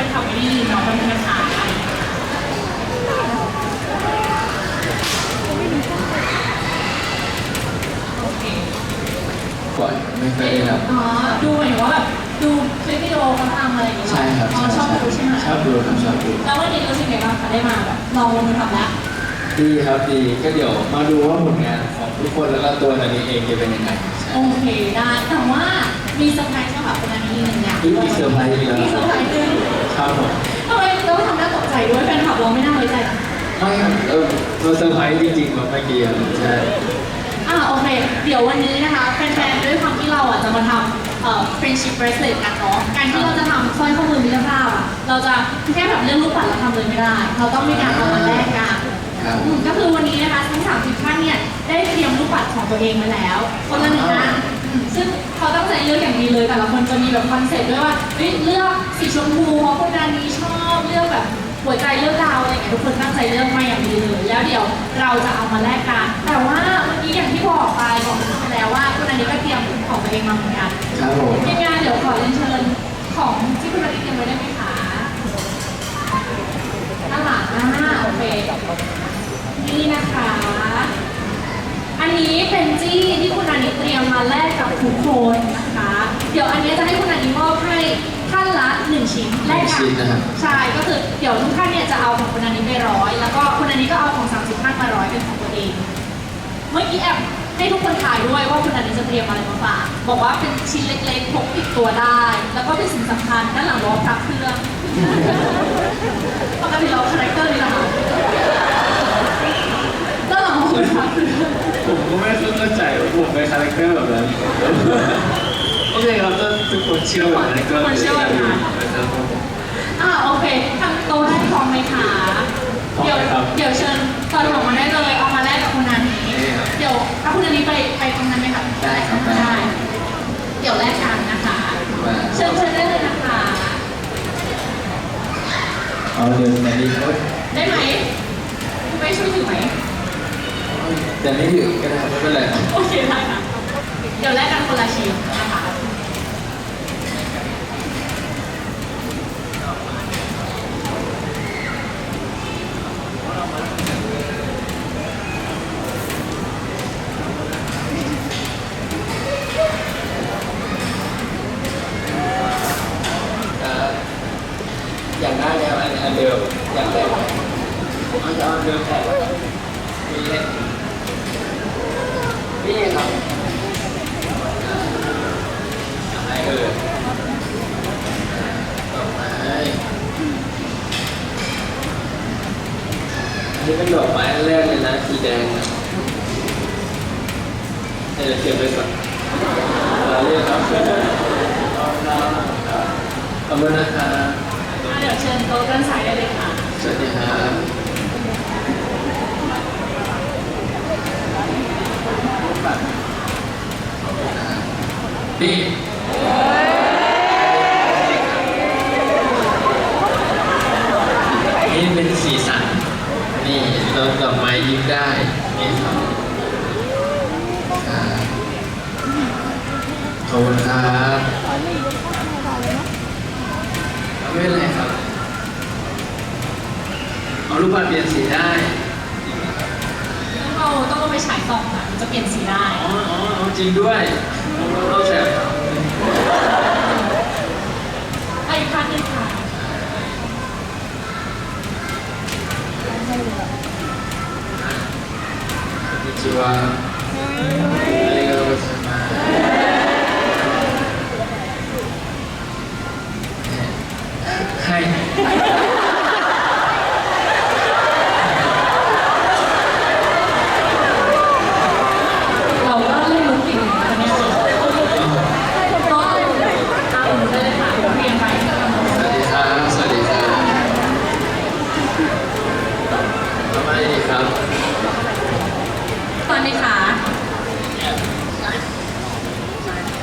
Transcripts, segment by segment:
ไปทำไอ้นี่เนาะเป็นกระถางโอเคก่อนไม่เคยได้รับอ๋อ ดูเหมือนว่าแบบดูคลิปวิดีโอเขาทำอะไรอย่างเงี้ยใช่ครับอ๋อชอบดูใช่ไหมชอบดูครับชอบดูแล้ววันนี้รู้สึกไงบ้างคะได้มาแบบลองลงมือทำแล้วดีครับดีก็เดี๋ยวมาดูว่าผลงานของทุกคนแล้วก็ตัวนันนี้เองจะเป็นยังไงใช่โอเคได้แต่ว่ามีเซอร์ไพรส์สำหรับคนอันนี้หนึ่งอย่างมีเซอร์ไพรส์อีกแล้วมีเซอร์ไพรส์หนึ่ง ครับผมทำไมต้องทำหน้าตกใจด้วยแฟนคลับเราไม่น่าไว้ใจนะไม่ครับเออเราเซอร์ไพรส์จริงๆแบบเมื่อกี้ครับใช่ อ่าโอเค เดี๋ยววันนี้นะคะแฟนๆด้วยความที่เราอะจะมาทำเอ่อ friendship bracelet กันเนาะการที่เราจะทำสร้อยข้อมือมิตรภาพอะเราจะแค่แบบเรื่องรูปปัดเราทำเลยไม่ได้ เราต้องมีการเอามาแลกกันครับ อืมก็คือวันนี้นะคะทั้ง30ท่านเนี่ยได้เตรียมรูปปัดของตัวเองมาแล้วคนละหนึ่งอันอืม ซึ่งเขาตั้งใจเลือกอย่างดีเลยแต่ละคนจะมีแบบคอนเซ็ปต์ด้วยว่าเฮ้ยเลือกสีชมพูเพราะคนด้านนี้ชอบเลือกแบบหัวใจเลือกดาวอะไรอย่างเงี้ยทุกคนตั้งใจเลือกมาอย่างดีเลยแล้วเดี๋ยวเราจะเอามาแลกกันแต่ว่าเมื่อกี้อย่างที่บอกไปบอกไปแล้วว่าคุณอันนี้ก็เตรียมของตัวเองมาเหมือนกันครับผมทีมงานเดี๋ยวขอเรียนเชิญของที่คุณอันนี้เตรียมไว้ได้ไหมคะด้านหลังอ่าโอเคนี่นะคะ อันนี้เป็นจี้ที่คุณอานิเตรียมมาแลกกับทุกคนนะคะ เดี๋ยวอันนี้จะให้คุณอานิมอบให้ท่านละหนึ่งชิ้นแลกกัชิ้นนะครับ ใช่ก็คือเดี๋ยวทุกท่านเนี่ยจะเอาของคุณอานิไปร้อยแล้วก็คุณอานิก็เอาของ30ท่านมาร้อยเป็นของตัวเอง เมื่อกี้แอบให้ทุกคนถ่ายด้วยว่าคุณอานิจะเตรียมอะไรมาฝากบอกว่าเป็นชิ้นเล็กๆพกติดตัวได้ แล้วก็เป็นสิ่งสำคัญด้านหลังล้อพระเครื่องปกติเราคาแรคเตอร์นี้นะคะด้านหลังล้อพระเครื่อง ผมก็ไม่เข้าใจว่าผมเป็นคา แรคเตอร์แบบนั้นโอเคครับก็ทุกคนเชื่อแบบนั้นก็ทุกคนเชื่อแบบนั้น นะครับผม อ่าโอเคทางโต๊ะได้พร้อมไหมคะพร้อมเดี๋ยวครับ เดี๋ยวเชิญตอนออกมาได้เลยเอามาแลกกับคุณนันนี้นี่ครับเดี๋ยวถ้าคุณนันนี้ไปไปตรงนั้นไหมคะได้ครับได้ ได้เดี๋ยวแลกกันนะคะมาเชิญเชิญได้เลยนะคะ เอาเดี๋ยวนันนี้เขาได้ไหมคุณไปช่วยถือไหมแต่ไม่ถึงก็ได้ไม่เป็นไรครับโอเคได้ค่ะ เดี๋ยวแลกกันคนละชิ้นนะคะ เอ่ออยากได้แล้วอันอันเดิมอยากได้ไหมผมเอาจะเอาอันเดิมแทนมีเล่นนี่ครับอะไรเอ่ยดอกไม้อันนี้เป็นดอกไม้อันแรกเลยนะสีแดงนะเดี๋ยวเก็บไว้ก่อนเราเรียกครับ ขอบคุณนะครับอะเดี๋ยวเชิญโต๊ะด้านซ้ายได้เลยค่ะสวัสดีครับนี่นี่เป็นสีสัน นี่เราดอกไม้ยิ้มได้ นี่ครับครับขอบคุณครับ ไม่เป็นไรครับ เอารูปบัตรเปลี่ยนสีได้ต้องเอาต้องเอาไปฉายส่องค่ะมันจะเปลี่ยนสีได้ อ๋ออ๋อเอาจริงด้วยเราแสบ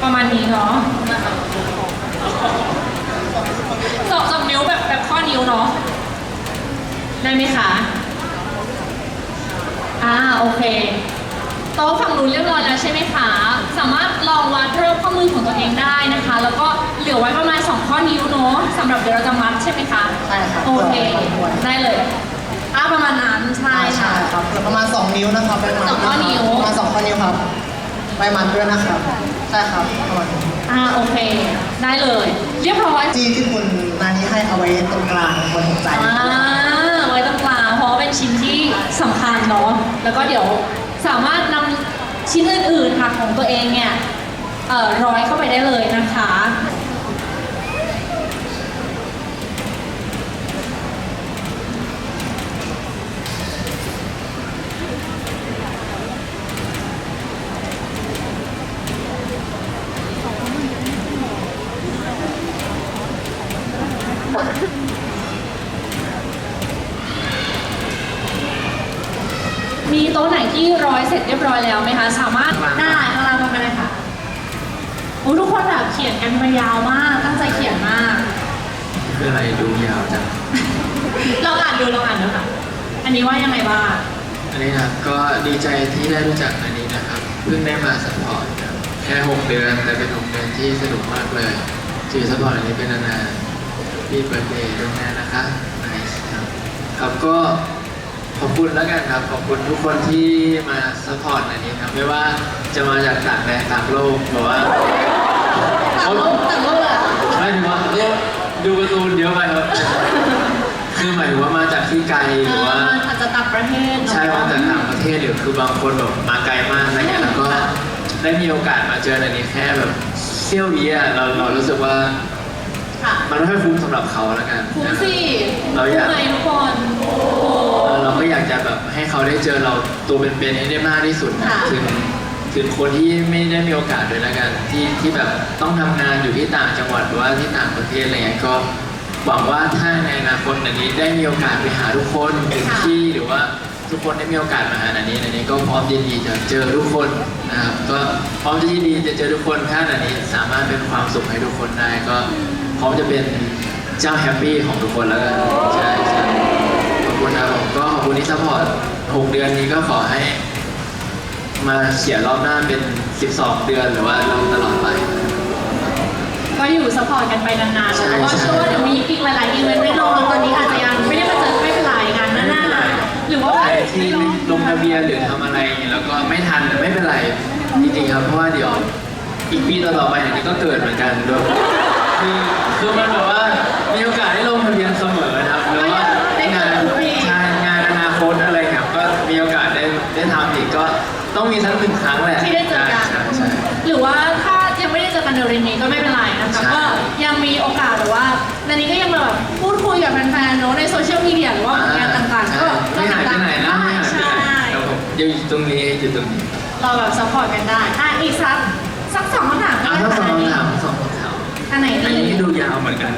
ประมาณนี้เนาะสองสองนิ้วแบบแบบข้อนิ้วเนาะได้ไหมคะอ่าโอเคโต๊ะฝั่งนู้นเรียบร้อยแล้วใช่ไหมคะโวัดเริ่มข้อมือของตัวเองได้นะคะ แล้วก็เหลือไว้ประมาณ2ข้อนิ้วเนาะสำหรับเดี๋ยวเราจะมัดใช่ไหมคะใช่ครับโอเคได้เลยอ่าประมาณนั้นใช่ใช่ค่ะครับเหลือประมาณ 2 นิ้วนะครับไปมัดสองข้อนิ้วประมาณ2ข้อนิ้วครับไปมัดด้วยนะครับ ใช่ครับประมาณนี้อ่าโอเค ได้เลย เรียบร้อยจี้ที่คุณนานี้ให้เอาไว้ตรงกลางบนหัวใจอ่าไว้ตรงกลางเพราะว่าเป็นชิ้นที่สำคัญเนาะแล้วก็เดี๋ยวสามารถนำชิ้นอื่นๆค่ะของตัวเองเนี่ยเอ่อร้อยเข้าไปได้เลยนะคะ มีโต๊ะไหนที่ร้อยเสร็จเรียบร้อยแล้วไหมคะ สามารถได้ข้างล่างก็ได้ค่ะโอ้ทุกคนแบบเขียนกันมายาวมาก ตั้งใจเขียนมาก คืออะไรดูยาวจังลองอ่านดูลองอ่านดูค่ะ อันนี้ว่ายังไงบ้าง อันนี้นะครับก็ดีใจที่ได้รู้จักอันนี้นะครับ เพิ่งได้มาสปอร์ตครับแค่6เดือนแต่เป็น6เดือนที่สนุกมากเลยจีสปอร์ตอันนี้เป็นนานๆ มีเบิร์ดเดย์ด้วยนะนะคะนิสครับครับก็ขอบคุณแล้วกันครับ ขอบคุณทุกคนที่มาสปอร์ตอันนี้ครับ ไม่ว่าจะมาจากต่างแดนต่างโลกหรือว่าต่างโลกต่างโลกเลยเหรอไม่ถึงว่าเนี่ยดูการ์ตูนเยอะไปครับ คือหมายถึงว่ามาจากที่ไกลหรือว่าอาจจะต่างประเทศเนอะใช่มาจากต่างประเทศหรือคือบางคนแบบมาไกลมากอะไรเงี้ยแล้วก็ได้มีโอกาสมาเจออันนี้แค่แบบเซี่ยววิอะเราเรารู้สึกว่า ค่ะมันไม่ค่อยคุ้มสำหรับเขาแล้วกันคุ้มสิเราอยากคุ้มไหมทุกคนโอ้โหเออเราก็อยากจะแบบให้เขาได้เจอเราตัวเป็นๆให้ได้มากที่สุดนะค่ะถึงถึงคนที่ไม่ได้มีโอกาสเลยแล้วกันที่ที่แบบต้องทำงานอยู่ที่ต่างจังหวัดหรือว่าที่ต่างประเทศอะไรเงี้ยก็หวังว่าถ้าในอนาคตอันนี้ได้มีโอกาสไปหาทุกคนถึงที่หรือว่า ทุกคนได้มีโอกาสมาหาอันนี้อันนี้ก็พร้อมยินดีจะเจอทุกคนนะครับก็พร้อมจะยินดีจะเจอทุกคนถ้าอันนี้สามารถเป็นความสุขให้ทุกคนได้ก็พร้อมจะเป็นเจ้าแฮปปี้ของทุกคนแล้วกันใช่ใช่ขอบคุณครับผมก็ขอบคุณที่ซัพพอร์ต6เดือนนี้ก็ขอให้ มาเขียนรอบหน้าเป็น 12 เดือนหรือว่าเราตลอดไปก็อยู่สปอร์ตกันไปนานๆใช่แล้วก็เชื่อว่าเดี๋ยวมีอีกหลายๆอีเวนต์แน่นอน ที่ลงทะเบียนหรือทำอะไรอย่างเงี้ยแล้วก็ไม่ทันไม่เป็นไรจริงๆครับเพราะว่าเดี๋ยวอีกปีต่อๆไปเนี่ยก็เกิดเหมือนกันด้วยคือคือมันแบบว่ามีโอกาสได้ลงทะเบียนเสมอนะครับแล้วว่างานใช่งานอนาคตอะไรครับก็มีโอกาสได้ได้ทำอีกก็ต้องมีสักหนึ่งครั้งแหละที่ได้เจอกันใช่ใช่หรือว่าถ้ายังไม่ได้เจ อกันเร็วๆนี้ก็ไม่เป็นไรนะคะใช่ก็ยังมีโอกาสหรือว่าในนี้ก็ยังแบบพูดคุยกับแฟนๆเนอะในโซเชียลมีเดียหรือว่าผลงานต่างๆ ก็ไม่หายไปไหนนะไม่หายไปใช่ไหนครับผมอยู่ตรงนี้อยู่ตรงนี้ เราแบบซัพพอร์ตกันได้อะอีกสักสักสองคำถามก็อะได้ถ้าสองค่ะคำถามสองคำถามอันไหนอันดีนี้ดูยาวเหมือนกัน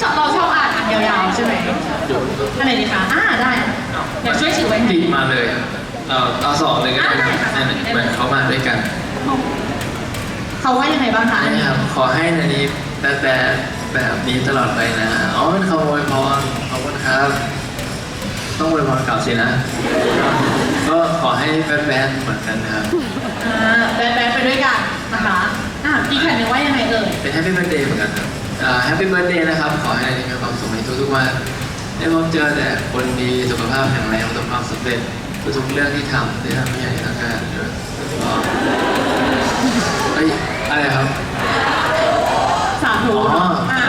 ชอบเราชอบอ่านอ่านยาวๆใช่ไหมเดี๋ยวอันไหนดีคะอ่าได้เดี๋ยวช่วยถือไว้ให้ ติดมาเลย เอาเอาสองเลยก็ได้อะได้ค่ะ นั่นเหมือนเขามาด้วยกัน เขาว่ายังไงบ้างคะอันนี้นะครับขอให้นันนี้แต่แต่แบบนี้ตลอดไปนะอ๋อมันขโมยพรขอบคุณครับ ต้องอวยพรกลับสินะ ก็ขอให้แบนๆเหมือนกันนะครับอ่าแบนๆไปด้วยกันนะคะอะอีกแผ่นหนึ่งว่ายังไงเอ่ยเป็นแฮปปี้เบิร์ดเดย์เหมือนกันครับแฮปปี้เบิร์ดเดย์นะครับ ขอให้นันนี้มีความสุขในทุกๆวันได้พบเจอแต่คนดีสุขภาพแข็งแรงประสบความสำเร็จทุกๆเรื่องที่ทำได้ทำให้ใหญ่ทั้งการด้วยแล้วก็เฮ้ย อะไรครับ สาธุอ๋ออะ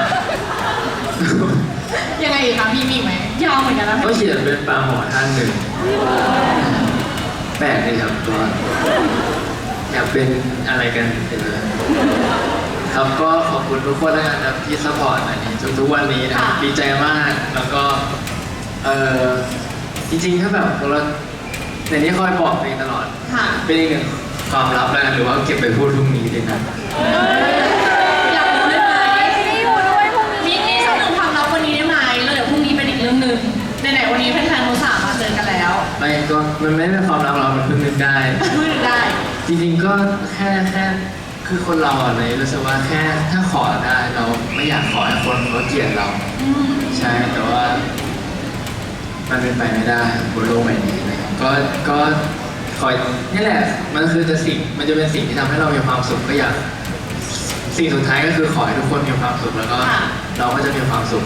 ยังไงอีกคะพี่มีอีกไหมยาวเหมือนกันนะก็เขียนเป็นปลาหมอท่านหนึ่งแปลกเลยครับตัวอยากเป็นอะไรกันเห็นไหมครับก็ขอบคุณทุกคนแล้วกันครับที่ซัพพอร์ตอันนี้จนทุกวันนี้นะครับดีใจมากแล้วก็เออจริงๆถ้าแบบเราในนี้คอยบอกเองตลอด ค่ะ เป็นอีกหนึ่ง ความลับแล้วกันหรือว่าเก็บไปพูดพรุ่งนี้ดีนะอยากรู้ได้ไหมไม่รู้ด้วยพรุ่งนี้มีสักหนึ่งความลับวันนี้ได้ไหมแล้วเดี๋ยวพรุ่งนี้เป็นอีกเรื่องหนึ่งไหนๆวันนี้แฟนๆเขาสามมาเจอกันแล้วไม่ก็มันไม่เป็นความลับเรามันเพิ่งนึกได้ พูดได้ จริงๆก็แค่แค่คือคนเราอะเลยรู้สึกว่าแค่ถ้าขอได้เราไม่อยากขอให้คนเขาเกลียดเรา อืมใช่แต่ว่า มันเป็นไปไม่ได้บนโลกใบนี้นะครับก็ก็ คอยนี่แหละ มันคือจะสิ่งมันจะเป็นสิ่งที่ทำให้เรามีความสุขก็อยากสิ่งสุดท้ายก็คือขอให้ทุกคนมีความสุขแล้วก็ ค่ะ เราก็จะมีความสุข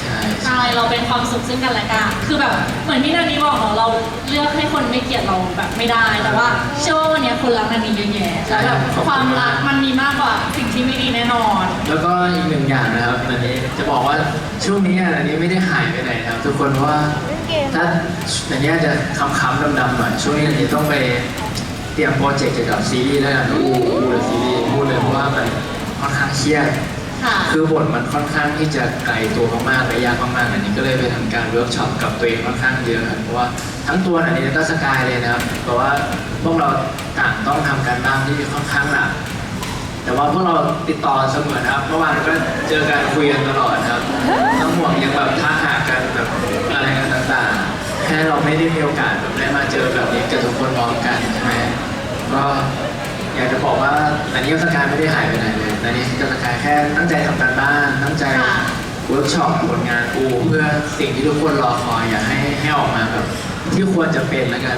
ใช่ใช่เราเป็นความสุขซึ่งกันและกัน คือแบบเหมือนที่นานี้บอกเนาะเราเลือกให้คนไม่เกลียดเราแบบไม่ได้ แต่ว่าเชื่อว่าวันนี้คนรักนันนี้เยอะแยะแล้วแบบความรักมันมีมากกว่าสิ่งที่ไม่ดีแน่นอน แล้วก็อีกหนึ่งอย่างนะครับอันนี้จะบอกว่าช่วงนี้อันนี้ไม่ได้หายไปไหนนะครับ ทุกคนเพราะว่า ถ้าอันนี้จะค้ำๆดำๆหน่อยช่วงนี้อันนี้ต้องไปเตรียมโปรเจกต์เกี่ยวกับซีรีส์แล้วกันอู้อู้เลยซีรีส์พูดเลยเพราะว่ามันค่อนข้างเครียดค่ะคือบทมันค่อนข้างที่จะไกลตัวมากๆและยากมากๆอันนี้ก็เลยไปทำการเวิร์กช็อปกับตัวเองค่อนข้างเยอะครับเพราะว่าทั้งตัวอันนี้แล้วก็สกายเลยนะครับเพราะว่าพวกเราต่างต้องทำการบ้านที่ค่อนข้างหนัก แต่ว่าพวกเราติดต่อเสมอนะครับเมื่อวานก็เจอกันคุยกันตลอดนะครับทั้งห่วงยังแบบทัก เราไม่ได้มีโอกาสแบบได้มาเจอแบบนี้กับทุกคนพร้อมกันใช่ไหมก็อยากจะบอกว่านันนี้กับสกายไม่ได้หายไปไหนเลยนันนี้กับสกายแค่ตั้งใจทำการบ้านตั้งใจค่ะเวิร์กช็อปผลงานอูเพื่อสิ่งที่ทุกคนรอคอยอยากให้ให้ออกมาแบบที่ควรจะเป็นแล้วกัน